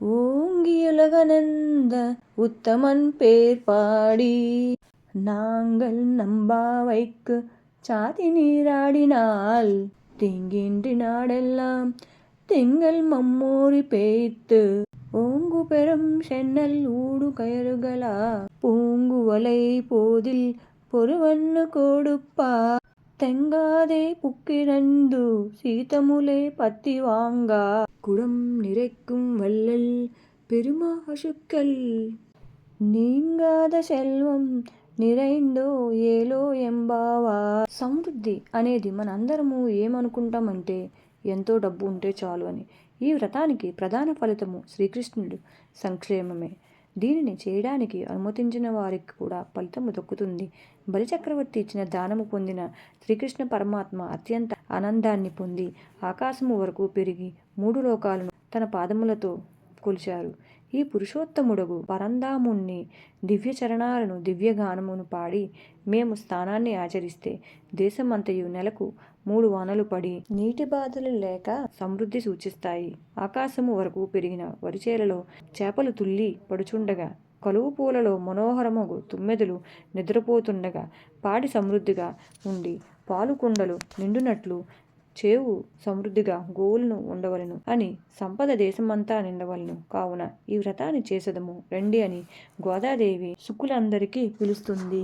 ஓங்கியுலகனந்த உத்தமன் பேர் பாடி நாங்கள் நம்பாவைக்கு சாதி நீராடினால் தீங்கின்றி நாடெல்லாம் திங்கள் மம்மூரி பேய்த்து ஓங்கு பெரும் சென்னல் ஊடு கயறுகளா பூங்குவலை போதில் పొరువన్ను కొడుప్ప తెంగాదే పుక్కిరందు సీతములే పత్తివాంగ కుడం நிறைக்கும் வள்ளல் பெருமாசுக்கள் నీంగాద సెల్వం నిరైందో ఏలో ఎంబావా సమృద్ధి అనేది మనందరము ఏమనుకుంటామంటే ఎంతో డబ్బు ఉంటే చాలు అని ఈ వ్రతానికి ప్రధాన ఫలితము శ్రీకృష్ణుడు సంక్షేమమే దీనిని చేయడానికి అనుమతించిన వారికి కూడా ఫలితము దక్కుతుంది బలిచక్రవర్తి ఇచ్చిన దానము పొందిన శ్రీకృష్ణ పరమాత్మ అత్యంత ఆనందాన్ని పొంది ఆకాశము వరకు పెరిగి మూడు లోకాలను తన పాదములతో కొలిచారు. ఈ పురుషోత్తముడగు పరందాముణ్ణి దివ్య చరణాలను దివ్యగానమును పాడి మేము స్థానాన్ని ఆచరిస్తే దేశమంతయు నెలకు మూడు వానలు పడి నీటి బాధలు లేక సమృద్ధి సూచిస్తాయి. ఆకాశము వరకు పెరిగిన వరిచేలలో చేపలు తుల్లి పడుచుండగా కలువు పూలలో మనోహరముగు తుమ్మెదలు నిద్రపోతుండగా పాడి సమృద్ధిగా ఉండి పాలు కుండలు నిండునట్లు చేవు సమృద్ధిగా గోవులను ఉండవలను అని సంపద దేశమంతా నిండవలను. కావున ఈ వ్రతాన్ని చేసదము రండి అని గోదాదేవి సుకులందరికీ పిలుస్తుంది.